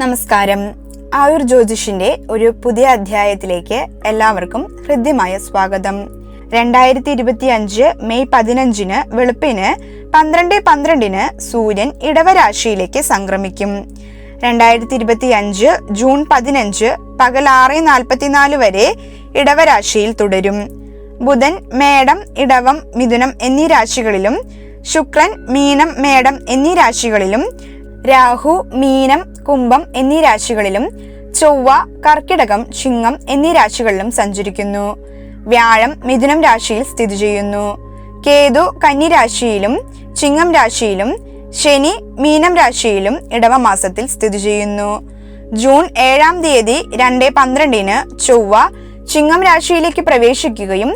നമസ്കാരം. ആയുർ ജ്യോതിഷിന്റെ ഒരു പുതിയ അധ്യായത്തിലേക്ക് എല്ലാവർക്കും ഹൃദ്യമായ സ്വാഗതം. രണ്ടായിരത്തി ഇരുപത്തി അഞ്ച് മെയ് പതിനഞ്ചിന് വെളുപ്പിന് പന്ത്രണ്ട് പന്ത്രണ്ടിന് സൂര്യൻ ഇടവരാശിയിലേക്ക് സംക്രമിക്കും. രണ്ടായിരത്തി ഇരുപത്തി അഞ്ച് ജൂൺ പതിനഞ്ച് പകൽ ആറ് നാൽപ്പത്തിനാല് വരെ ഇടവരാശിയിൽ തുടരും. ബുധൻ മേടം ഇടവം മിഥുനം എന്നീ രാശികളിലും ശുക്രൻ മീനം മേടം എന്നീ രാശികളിലും രാഹു മീനം കുംഭം എന്നീ രാശികളിലും ചൊവ്വ കർക്കിടകം ചിങ്ങം എന്നീ രാശികളിലും സഞ്ചരിക്കുന്നു. വ്യാഴം മിഥുനം രാശിയിൽ സ്ഥിതി ചെയ്യുന്നു. കേതു കന്നി രാശിയിലും ചിങ്ങം രാശിയിലും ശനി മീനം രാശിയിലും ഇടവ മാസത്തിൽ സ്ഥിതി ചെയ്യുന്നു. ജൂൺ ഏഴാം തീയതി രണ്ട് പന്ത്രണ്ടിന് ചൊവ്വ ചിങ്ങം രാശിയിലേക്ക് പ്രവേശിക്കുകയും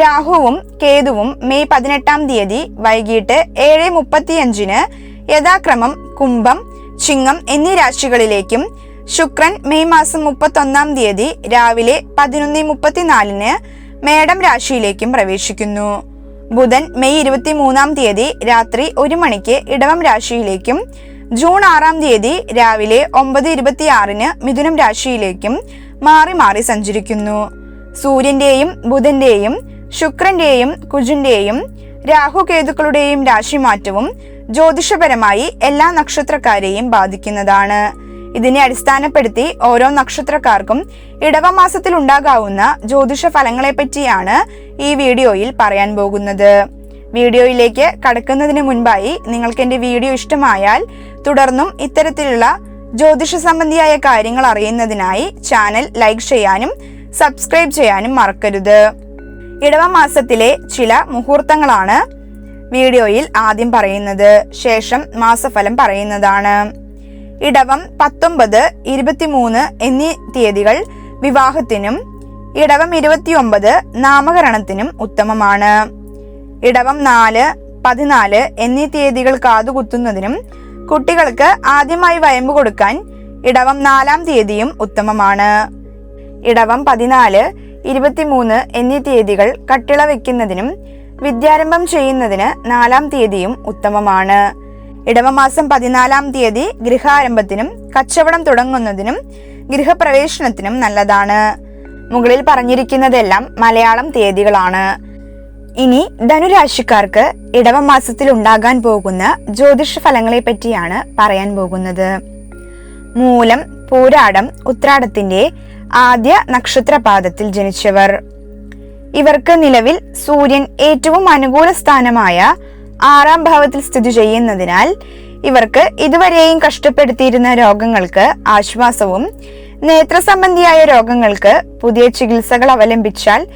രാഹുവും കേതുവും മെയ് പതിനെട്ടാം തീയതി വൈകിട്ട് ഏഴ് മുപ്പത്തിയഞ്ചിന് യഥാക്രമം കുംഭം ചിങ്ങം എന്നീ രാശികളിലേക്കും ശുക്രൻ മെയ് മാസം മുപ്പത്തൊന്നാം തീയതി രാവിലെ പതിനൊന്ന് മുപ്പത്തിനാലിന് മേടം രാശിയിലേക്കും പ്രവേശിക്കുന്നു. ബുധൻ മെയ് ഇരുപത്തി മൂന്നാം തീയതി രാത്രി ഒരു മണിക്ക് ഇടവം രാശിയിലേക്കും ജൂൺ ആറാം തീയതി രാവിലെ ഒമ്പത് ഇരുപത്തിയാറിന് മിഥുനം രാശിയിലേക്കും മാറി മാറി സഞ്ചരിക്കുന്നു. സൂര്യന്റെയും ബുധന്റെയും ശുക്രന്റെയും കുജന്റെയും രാഹുകേതുക്കളുടെയും രാശിമാറ്റവും ജ്യോതിഷപരമായി എല്ലാ നക്ഷത്രക്കാരെയും ബാധിക്കുന്നതാണ്. ഇതിനെ അടിസ്ഥാനപ്പെടുത്തി ഓരോ നക്ഷത്രക്കാർക്കും ഇടവമാസത്തിൽ ഉണ്ടാകാവുന്ന ജ്യോതിഷ ഫലങ്ങളെ പറ്റിയാണ് ഈ വീഡിയോയിൽ പറയാൻ പോകുന്നത്. വീഡിയോയിലേക്ക് കടക്കുന്നതിന് മുൻപായി നിങ്ങൾക്ക് എന്റെ വീഡിയോ ഇഷ്ടമായാൽ തുടർന്നും ഇത്തരത്തിലുള്ള ജ്യോതിഷ സംബന്ധിയായ കാര്യങ്ങൾ അറിയുന്നതിനായി ചാനൽ ലൈക്ക് ചെയ്യാനും സബ്സ്ക്രൈബ് ചെയ്യാനും മറക്കരുത്. ഇടവമാസത്തിലെ ചില മുഹൂർത്തങ്ങളാണ് വീഡിയോയിൽ ആദ്യം പറയുന്നത് ശേഷം മാസഫലം പറയുന്നതാണ്. ഇടവം പത്തൊമ്പത് ഇരുപത്തിമൂന്ന് എന്നീ തീയതികൾ വിവാഹത്തിനും ഇടവം ഇരുപത്തിയൊമ്പത് നാമകരണത്തിനും ഉത്തമമാണ്. ഇടവം നാല് പതിനാല് എന്നീ തീയതികൾ കാതുകുത്തുന്നതിനും കുട്ടികൾക്ക് ആദ്യമായി വയമ്പ് കൊടുക്കാൻ ഇടവം നാലാം തീയതിയും ഉത്തമമാണ്. ഇടവം പതിനാല് ഇരുപത്തിമൂന്ന് എന്നീ തീയതികൾ കട്ടിള വെക്കുന്നതിനും വിദ്യാരംഭം ചെയ്യുന്നതിന് നാലാം തീയതിയും ഉത്തമമാണ്. ഇടവമാസം പതിനാലാം തീയതി ഗൃഹാരംഭത്തിനും കച്ചവടം തുടങ്ങുന്നതിനും ഗൃഹപ്രവേശനത്തിനും നല്ലതാണ്. മുകളിൽ പറഞ്ഞിരിക്കുന്നതെല്ലാം മലയാളം തീയതികളാണ്. ഇനി ധനുരാശിക്കാർക്ക് ഇടവമാസത്തിൽ ഉണ്ടാകാൻ പോകുന്ന ജ്യോതിഷ ഫലങ്ങളെ പറ്റിയാണ് പറയാൻ പോകുന്നത്. മൂലം പൂരാടം ഉത്രാടത്തിന്റെ ആദ്യ നക്ഷത്രപാദത്തിൽ ജനിച്ചവർ. ഇവർക്ക് നിലവിൽ സൂര്യൻ ഏറ്റവും അനുകൂല സ്ഥാനമായ ആറാം ഭാവത്തിൽ സ്ഥിതി ചെയ്യുന്നതിനാൽ ഇവർക്ക് ഇതുവരെയും കഷ്ടപ്പെടുത്തിയിരുന്ന രോഗങ്ങൾക്ക് ആശ്വാസവും നേത്ര സംബന്ധിയായ രോഗങ്ങൾക്ക് പുതിയ ചികിത്സകൾ അവലംബിച്ചാൽ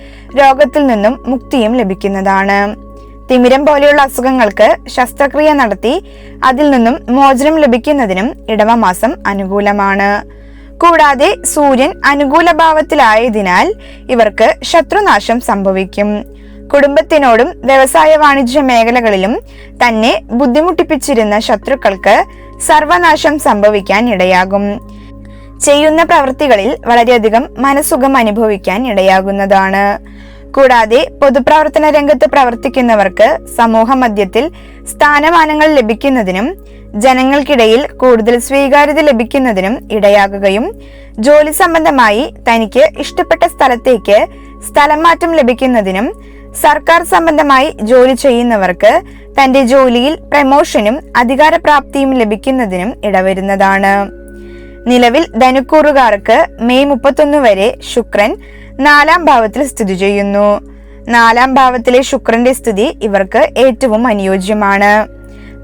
രോഗത്തിൽ നിന്നും മുക്തിയും ലഭിക്കുന്നതാണ്. തിമിരം പോലെയുള്ള അസുഖങ്ങൾക്ക് ശസ്ത്രക്രിയ നടത്തി അതിൽ നിന്നും മോചനം ലഭിക്കുന്നതിനും ഇടവമാസം അനുകൂലമാണ്. കൂടാതെ സൂര്യൻ അനുകൂല ഭാവത്തിലായതിനാൽ ഇവർക്ക് ശത്രുനാശം സംഭവിക്കും. കുടുംബത്തിനോടും വ്യവസായ വാണിജ്യ മേഖലകളിലും തന്നെ ബുദ്ധിമുട്ടിപ്പിച്ചിരുന്ന ശത്രുക്കൾക്ക് സർവനാശം സംഭവിക്കാൻ ഇടയാകും. ചെയ്യുന്ന പ്രവൃത്തികളിൽ വളരെയധികം മനസുഖം അനുഭവിക്കാൻ ഇടയാകുന്നതാണ്. കൂടാതെ പൊതുപ്രവർത്തന രംഗത്ത് പ്രവർത്തിക്കുന്നവർക്ക് സമൂഹ മധ്യത്തിൽ സ്ഥാനമാനങ്ങൾ ലഭിക്കുന്നതിനും ജനങ്ങൾക്കിടയിൽ കൂടുതൽ സ്വീകാര്യത ലഭിക്കുന്നതിനും ഇടയാകുകയും ജോലി സംബന്ധമായി തനിക്ക് ഇഷ്ടപ്പെട്ട സ്ഥലത്തേക്ക് സ്ഥലം മാറ്റം ലഭിക്കുന്നതിനും സർക്കാർ സംബന്ധമായി ജോലി ചെയ്യുന്നവർക്ക് തന്റെ ജോലിയിൽ പ്രമോഷനും അധികാരപ്രാപ്തിയും ലഭിക്കുന്നതിനും ഇടവരുന്നതാണ്. നിലവിൽ ധനുക്കൂറുകാർക്ക് മെയ് മുപ്പത്തൊന്ന് വരെ ശുക്രൻ നാലാം ഭാവത്തിൽ സ്ഥിതി ചെയ്യുന്നു. നാലാം ഭാവത്തിലെ ശുക്രന്റെ സ്ഥിതി ഇവർക്ക് ഏറ്റവും അനുയോജ്യമാണ്.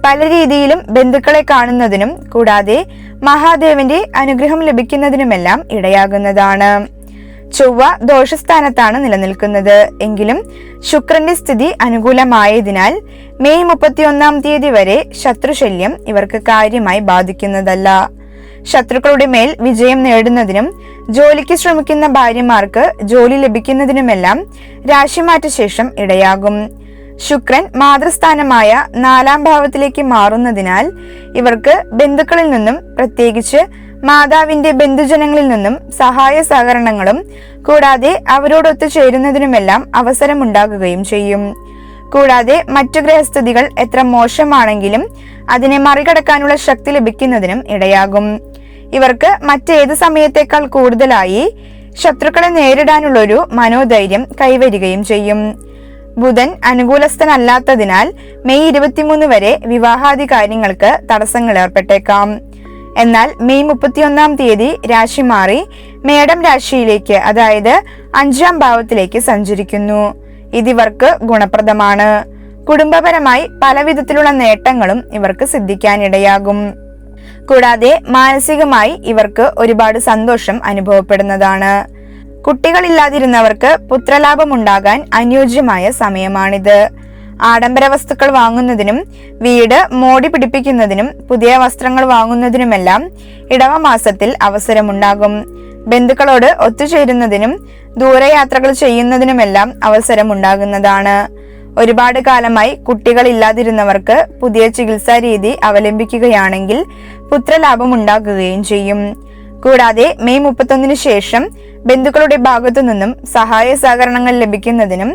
പല രീതിയിലും ബന്ധുക്കളെ കാണുന്നതിനും കൂടാതെ മഹാദേവന്റെ അനുഗ്രഹം ലഭിക്കുന്നതിനുമെല്ലാം ഇടയാകുന്നതാണ്. ചൊവ്വ ദോഷസ്ഥാനത്താണ് നിലനിൽക്കുന്നത്. എങ്കിലും ശുക്രന്റെ സ്ഥിതി അനുകൂലമായതിനാൽ മെയ് മുപ്പത്തിയൊന്നാം തീയതി വരെ ശത്രുശല്യം ഇവർക്ക് കാര്യമായി ബാധിക്കുന്നതല്ല. ശത്രുക്കളുടെ മേൽ വിജയം നേടുന്നതിനും ജോലിക്ക് ശ്രമിക്കുന്ന ഭാര്യമാർക്ക് ജോലി ലഭിക്കുന്നതിനുമെല്ലാം രാശിമാറ്റ ശേഷം ഇടയാകും. ശുക്രൻ മാതൃസ്ഥാനമായ നാലാം ഭാവത്തിലേക്ക് മാറുന്നതിനാൽ ഇവർക്ക് ബന്ധുക്കളിൽ നിന്നും പ്രത്യേകിച്ച് മാതാവിന്റെ ബന്ധുജനങ്ങളിൽ നിന്നും സഹായ സഹകരണങ്ങളും കൂടാതെ അവരോടൊത്തു ചേരുന്നതിനുമെല്ലാം അവസരമുണ്ടാകുകയും ചെയ്യും. കൂടാതെ മറ്റു ഗ്രഹസ്ഥിതികൾ എത്ര മോശമാണെങ്കിലും അതിനെ മറികടക്കാനുള്ള ശക്തി ലഭിക്കുന്നതിനും ഇടയാകും. ഇവർക്ക് മറ്റേത് സമയത്തേക്കാൾ കൂടുതലായി ശത്രുക്കളെ നേരിടാനുള്ളൊരു മനോധൈര്യം കൈവരികയും ചെയ്യും. ബുധൻ അനുകൂലസ്ഥനല്ലാത്തതിനാൽ മെയ് ഇരുപത്തിമൂന്ന് വരെ വിവാഹാദി കാര്യങ്ങൾക്ക് തടസ്സങ്ങൾ ഏർപ്പെട്ടേക്കാം. എന്നാൽ മെയ് മുപ്പത്തിയൊന്നാം തീയതി രാശി മാറി മേടം രാശിയിലേക്ക് അതായത് അഞ്ചാം ഭാവത്തിലേക്ക് സഞ്ചരിക്കുന്നു. ഇതിവർക്ക് ഗുണപ്രദമാണ്. കുടുംബപരമായി പലവിധത്തിലുള്ള നേട്ടങ്ങളും ഇവർക്ക് സിദ്ധിക്കാനിടയാകും. കൂടാതെ മാനസികമായി ഇവർക്ക് ഒരുപാട് സന്തോഷം അനുഭവപ്പെടുന്നതാണ്. കുട്ടികളില്ലാതിരുന്നവർക്ക് പുത്രലാഭം പുത്രലാഭമുണ്ടാകാൻ അനുയോജ്യമായ സമയമാണിത്. ആഡംബര വസ്തുക്കൾ വാങ്ങുന്നതിനും വീട് മോടി പിടിപ്പിക്കുന്നതിനും പുതിയ വസ്ത്രങ്ങൾ വാങ്ങുന്നതിനുമെല്ലാം ഇടവമാസത്തിൽ അവസരമുണ്ടാകും. ബന്ധുക്കളോട് ഒത്തുചേരുന്നതിനും ദൂരയാത്രകൾ ചെയ്യുന്നതിനുമെല്ലാം അവസരമുണ്ടാകുന്നതാണ്. ഒരുപാട് കാലമായി കുട്ടികൾ ഇല്ലാതിരുന്നവർക്ക് പുതിയ ചികിത്സാ രീതി അവലംബിക്കുകയാണെങ്കിൽ പുത്രലാഭം ഉണ്ടാകുകയും ചെയ്യും. കൂടാതെ മെയ് മുപ്പത്തൊന്നിന് ശേഷം ബന്ധുക്കളുടെ ഭാഗത്തു നിന്നും സഹായ സഹകരണങ്ങൾ ലഭിക്കുന്നതിനും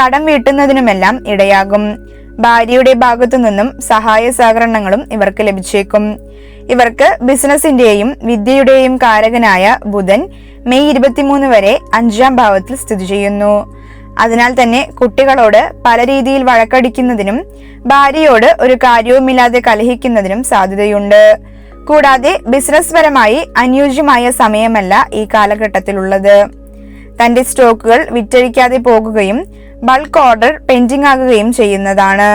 കടം വീട്ടുന്നതിനുമെല്ലാം ഇടയാകും. ഭാര്യയുടെ ഭാഗത്തു നിന്നും സഹായ സഹകരണങ്ങളും ഇവർക്ക് ലഭിച്ചേക്കും. ഇവർക്ക് ബിസിനസിന്റെയും വിദ്യയുടെയും കാരകനായ ബുധൻ മെയ് ഇരുപത്തിമൂന്ന് വരെ അഞ്ചാം ഭാവത്തിൽ സ്ഥിതി ചെയ്യുന്നു. അതിനാൽ തന്നെ കുട്ടികളോട് പല രീതിയിൽ വഴക്കടിക്കുന്നതിനും ഭാര്യയോട് ഒരു കാര്യവുമില്ലാതെ കലഹിക്കുന്നതിനും സാധ്യതയുണ്ട്. കൂടാതെ ബിസിനസ് പരമായി അനുയോജ്യമായ സമയമല്ല ഈ കാലഘട്ടത്തിലുള്ളത്. തന്റെ സ്റ്റോക്കുകൾ വിറ്റഴിക്കാതെ പോകുകയും ബൾക്ക് ഓർഡർ പെൻഡിംഗ് ആകുകയും ചെയ്യുന്നതാണ്.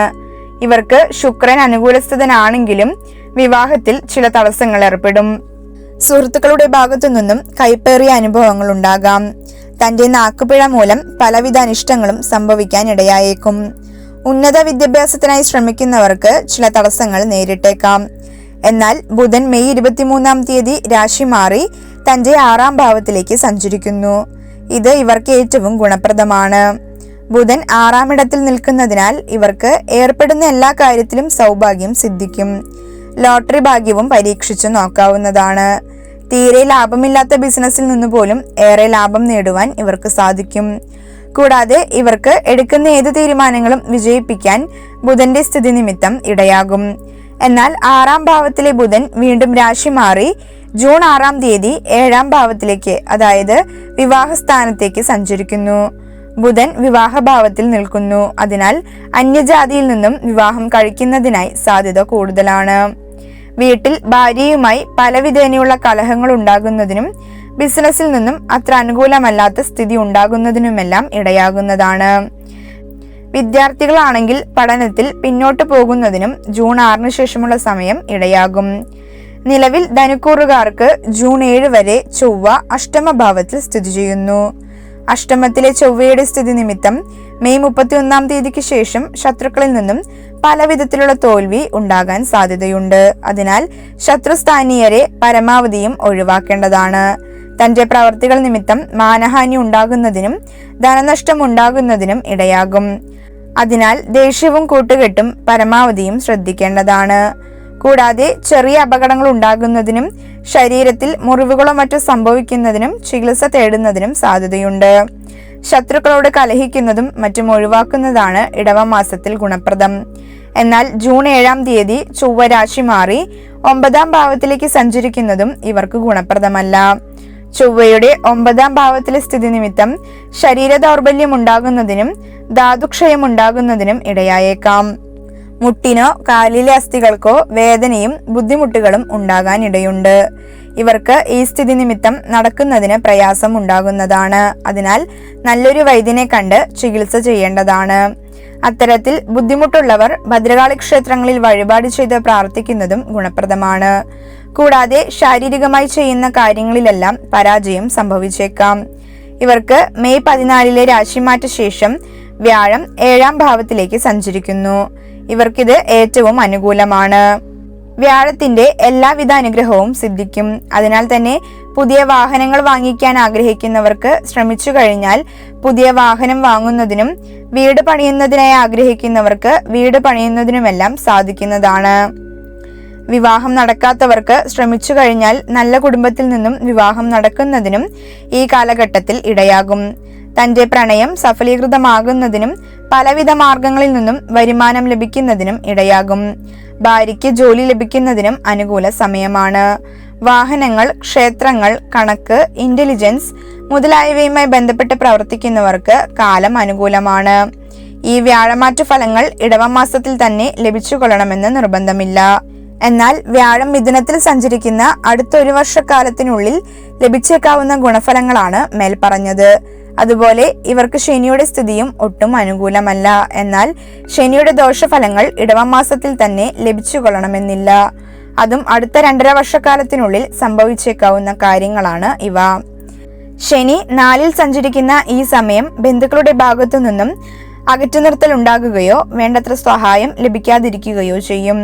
ഇവർക്ക് ശുക്രൻ അനുകൂലസ്ഥനാണെങ്കിലും വിവാഹത്തിൽ ചില തടസ്സങ്ങൾ ഏർപ്പെടും. സുഹൃത്തുക്കളുടെ ഭാഗത്തു നിന്നും കൈപ്പേറിയ അനുഭവങ്ങൾ ഉണ്ടാകാം. തന്റെ നാക്കുപിഴ മൂലം പലവിധ അനിഷ്ടങ്ങളും സംഭവിക്കാൻ ഇടയായേക്കും. ഉന്നത വിദ്യാഭ്യാസത്തിനായി ശ്രമിക്കുന്നവർക്ക് ചില തടസ്സങ്ങൾ നേരിട്ടേക്കാം. എന്നാൽ ബുധൻ മെയ് ഇരുപത്തിമൂന്നാം തീയതി രാശി മാറി തന്റെ ആറാം ഭാവത്തിലേക്ക് സഞ്ചരിക്കുന്നു. ഇത് ഇവർക്ക് ഏറ്റവും ഗുണപ്രദമാണ്. ബുധൻ ആറാമിടത്തിൽ നിൽക്കുന്നതിനാൽ ഇവർക്ക് ഏർപ്പെടുന്ന എല്ലാ കാര്യത്തിലും സൗഭാഗ്യം സിദ്ധിക്കും. ലോട്ടറി ഭാഗ്യവും പരീക്ഷിച്ചു നോക്കാവുന്നതാണ്. തീരെ ലാഭമില്ലാത്ത ബിസിനസ്സിൽ നിന്ന് പോലും ഏറെ ലാഭം നേടുവാൻ ഇവർക്ക് സാധിക്കും. കൂടാതെ ഇവർക്ക് എടുക്കുന്ന ഏത് തീരുമാനങ്ങളും വിജയിപ്പിക്കാൻ ബുധന്റെ സ്ഥിതി നിമിത്തം ഇടയാകും. എന്നാൽ ആറാം ഭാവത്തിലെ ബുധൻ വീണ്ടും രാശി മാറി ജൂൺ ആറാം തീയതി ഏഴാം ഭാവത്തിലേക്ക് അതായത് വിവാഹസ്ഥാനത്തേക്ക് സഞ്ചരിക്കുന്നു. ബുധൻ വിവാഹഭാവത്തിൽ നിൽക്കുന്നു. അതിനാൽ അന്യജാതിയിൽ നിന്നും വിവാഹം കഴിക്കുന്നതിനായി സാധ്യത കൂടുതലാണ്. വീട്ടിൽ ഭാര്യയുമായി പലവിധേനയുള്ള കലഹങ്ങൾ ഉണ്ടാകുന്നതിനും ബിസിനസ്സിൽ നിന്നും അത്ര അനുകൂലമല്ലാത്ത സ്ഥിതി ഉണ്ടാകുന്നതിനുമെല്ലാം ഇടയാകുന്നതാണ്. വിദ്യാർത്ഥികളാണെങ്കിൽ പഠനത്തിൽ പിന്നോട്ട് പോകുന്നതിനും ജൂൺ ആറിന് ശേഷമുള്ള സമയം ഇടയാകും. നിലവിൽ ധനുക്കൂറുകാർക്ക് ജൂൺ ഏഴ് വരെ ചൊവ്വ അഷ്ടമഭാവത്തിൽ സ്ഥിതി ചെയ്യുന്നു. അഷ്ടമത്തിലെ ചൊവ്വയുടെ സ്ഥിതി നിമിത്തം മെയ് മുപ്പത്തിയൊന്നാം തീയതിക്ക് ശേഷം ശത്രുക്കളിൽ നിന്നും പല വിധത്തിലുള്ള തോൽവി ഉണ്ടാകാൻ സാധ്യതയുണ്ട്. അതിനാൽ ശത്രുസ്ഥാനീയരെ പരമാവധിയും ഒഴിവാക്കേണ്ടതാണ്. തന്റെ പ്രവർത്തികൾ നിമിത്തം മാനഹാനി ഉണ്ടാകുന്നതിനും ധനനഷ്ടം ഉണ്ടാകുന്നതിനും ഇടയാകും. അതിനാൽ ദേഷ്യവും കൂട്ടുകെട്ടും പരമാവധിയും ശ്രദ്ധിക്കേണ്ടതാണ്. കൂടാതെ ചെറിയ അപകടങ്ങൾ ഉണ്ടാകുന്നതിനും ശരീരത്തിൽ മുറിവുകളോ മറ്റോ സംഭവിക്കുന്നതിനും ചികിത്സ തേടുന്നതിനും സാധ്യതയുണ്ട്. ശത്രുക്കളോട് കലഹിക്കുന്നതും മറ്റും ഒഴിവാക്കുന്നതാണ് ഇടവമാസത്തിൽ ഗുണപ്രദം. എന്നാൽ ജൂൺ ഏഴാം തീയതി ചൊവ്വരാശി മാറി ഒമ്പതാം ഭാവത്തിലേക്ക് സഞ്ചരിക്കുന്നതും ഇവർക്ക് ഗുണപ്രദമല്ല. ചൊവ്വയുടെ ഒമ്പതാം ഭാവത്തിലെ സ്ഥിതി നിമിത്തം ശരീര ദൗർബല്യം ഉണ്ടാകുന്നതിനും ധാതുക്ഷയം ഉണ്ടാകുന്നതിനും ഇടയായേക്കാം. മുട്ടിനോ കാലിലെ അസ്ഥികൾക്കോ വേദനയും ബുദ്ധിമുട്ടുകളും ഉണ്ടാകാനിടയുണ്ട്. ഇവർക്ക് ഈ സ്ഥിതി നിമിത്തം നടക്കുന്നതിന് പ്രയാസം ഉണ്ടാകുന്നതാണ്. അതിനാൽ നല്ലൊരു വൈദ്യനെ കണ്ട് ചികിത്സ ചെയ്യേണ്ടതാണ്. അത്തരത്തിൽ ബുദ്ധിമുട്ടുള്ളവർ ഭദ്രകാളി ക്ഷേത്രങ്ങളിൽ വഴിപാട് ചെയ്ത് പ്രാർത്ഥിക്കുന്നതും ഗുണപ്രദമാണ്. കൂടാതെ ശാരീരികമായി ചെയ്യുന്ന കാര്യങ്ങളിലെല്ലാം പരാജയം സംഭവിച്ചേക്കാം. ഇവർക്ക് മെയ് പതിനാലിലെ രാശിമാറ്റ ശേഷം വ്യാഴം ഏഴാം ഭാവത്തിലേക്ക് സഞ്ചരിക്കുന്നു. ഇവർക്കിത് ഏറ്റവും അനുകൂലമാണ്. വ്യാഴത്തിന്റെ എല്ലാവിധ അനുഗ്രഹവും സിദ്ധിക്കും. അതിനാൽ തന്നെ പുതിയ വാഹനങ്ങൾ വാങ്ങിക്കാൻ ആഗ്രഹിക്കുന്നവർക്ക് ശ്രമിച്ചു കഴിഞ്ഞാൽ പുതിയ വാഹനം വാങ്ങുന്നതിനും വീട് പണിയുന്നതിനായി ആഗ്രഹിക്കുന്നവർക്ക് വീട് പണിയുന്നതിനുമെല്ലാം സാധിക്കുന്നതാണ്. വിവാഹം നടക്കാത്തവർക്ക് ശ്രമിച്ചു കഴിഞ്ഞാൽ നല്ല കുടുംബത്തിൽ നിന്നും വിവാഹം നടക്കുന്നതിനും ഈ കാലഘട്ടത്തിൽ ഇടയാകും. തന്റെ പ്രണയം സഫലീകൃതമാകുന്നതിനും പലവിധ മാർഗങ്ങളിൽ നിന്നും വരുമാനം ലഭിക്കുന്നതിനും ഇടയാകും. ഭാര്യയ്ക്ക് ജോലി ലഭിക്കുന്നതിനും അനുകൂല സമയമാണ്. വാഹനങ്ങൾ ക്ഷേത്രങ്ങൾ കണക്ക് ഇന്റലിജൻസ് മുതലായവയുമായി ബന്ധപ്പെട്ട് പ്രവർത്തിക്കുന്നവർക്ക് കാലം അനുകൂലമാണ്. ഈ വ്യാഴമാറ്റ ഫലങ്ങൾ ഇടവമാസത്തിൽ തന്നെ ലഭിച്ചുകൊള്ളണമെന്ന് നിർബന്ധമില്ല. എന്നാൽ വ്യാഴം മിഥുനത്തിൽ സഞ്ചരിക്കുന്ന അടുത്ത ഒരു വർഷക്കാലത്തിനുള്ളിൽ ലഭിച്ചേക്കാവുന്ന ഗുണഫലങ്ങളാണ് മേൽപ്പറഞ്ഞത്. അതുപോലെ ഇവർക്ക് ശനിയുടെ സ്ഥിതിയും ഒട്ടും അനുകൂലമല്ല. എന്നാൽ ശനിയുടെ ദോഷഫലങ്ങൾ ഇടവമാസത്തിൽ തന്നെ ലഭിച്ചുകൊള്ളണമെന്നില്ല. അതും അടുത്ത രണ്ടര വർഷക്കാലത്തിനുള്ളിൽ സംഭവിച്ചേക്കാവുന്ന കാര്യങ്ങളാണ് ഇവ. ശനി നാലിൽ സഞ്ചരിക്കുന്ന ഈ സമയം ബന്ധുക്കളുടെ ഭാഗത്തു നിന്നും അകറ്റുനിർത്തൽ ഉണ്ടാകുകയോ വേണ്ടത്ര സഹായം ലഭിക്കാതിരിക്കുകയോ ചെയ്യും.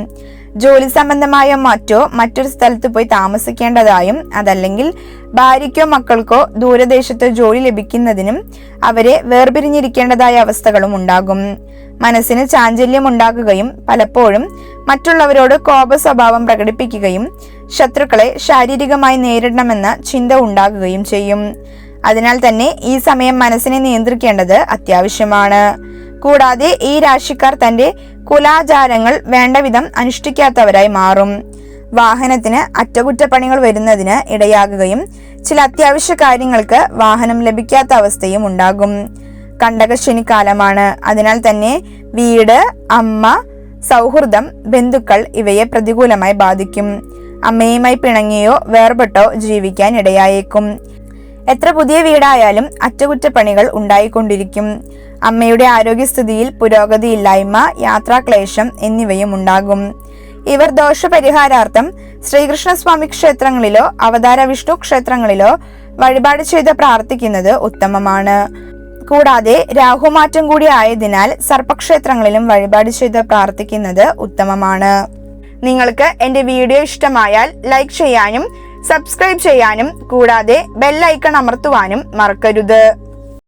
ജോലി സംബന്ധമായ മറ്റോ മറ്റൊരു സ്ഥലത്ത് പോയി താമസിക്കേണ്ടതായും അതല്ലെങ്കിൽ ഭാര്യയ്ക്കോ മക്കൾക്കോ ദൂരദേശത്ത് ജോലി ലഭിക്കുന്നതിനും അവരെ വേർപിരിഞ്ഞിരിക്കേണ്ടതായ അവസ്ഥകളും ഉണ്ടാകും. മനസ്സിന് ചാഞ്ചല്യം ഉണ്ടാകുകയും പലപ്പോഴും മറ്റുള്ളവരോട് കോപ സ്വഭാവം പ്രകടിപ്പിക്കുകയും ശത്രുക്കളെ ശാരീരികമായി നേരിടണമെന്ന ചിന്ത ഉണ്ടാകുകയും ചെയ്യും. അതിനാൽ തന്നെ ഈ സമയം മനസ്സിനെ നിയന്ത്രിക്കേണ്ടത് അത്യാവശ്യമാണ്. കൂടാതെ ഈ രാശിക്കാർ തന്റെ കുലാചാരങ്ങൾ വേണ്ടവിധം അനുഷ്ഠിക്കാത്തവരായി മാറും. വാഹനത്തിന് അറ്റകുറ്റപ്പണികൾ വരുന്നതിന് ഇടയാകുകയും ചില അത്യാവശ്യ കാര്യങ്ങൾക്ക് വാഹനം ലഭിക്കാത്ത അവസ്ഥയും ഉണ്ടാകും. കണ്ടകശനിക്കാലമാണ് അതിനാൽ തന്നെ വീട് അമ്മ സൗഹൃദം ബന്ധുക്കൾ ഇവയെ പ്രതികൂലമായി ബാധിക്കും. അമ്മയുമായി പിണങ്ങിയോ വേർപെട്ടോ ജീവിക്കാൻ ഇടയായേക്കും. എത്ര പുതിയ വീടായാലും അറ്റകുറ്റപ്പണികൾ ഉണ്ടായിക്കൊണ്ടിരിക്കും. അമ്മയുടെ ആരോഗ്യസ്ഥിതിയിൽ പുരോഗതിയില്ലായ്മ യാത്രാക്ലേശം എന്നിവയും ഉണ്ടാകും. ഇവർ ദോഷപരിഹാരാർത്ഥം ശ്രീകൃഷ്ണസ്വാമി ക്ഷേത്രങ്ങളിലോ അവതാര വിഷ്ണു ക്ഷേത്രങ്ങളിലോ വഴിപാട് ചെയ്ത് പ്രാർത്ഥിക്കുന്നത് ഉത്തമമാണ്. കൂടാതെ രാഹുമാറ്റം കൂടി ആയതിനാൽ സർപ്പക്ഷേത്രങ്ങളിലും വഴിപാട് ചെയ്ത് പ്രാർത്ഥിക്കുന്നത് ഉത്തമമാണ്. നിങ്ങൾക്ക് എന്റെ വീഡിയോ ഇഷ്ടമായാൽ ലൈക്ക് ചെയ്യാനും സബ്സ്ക്രൈബ് ചെയ്യാനും കൂടാതെ ബെല്ലൈക്കൺ അമർത്തുവാനും മറക്കരുത്.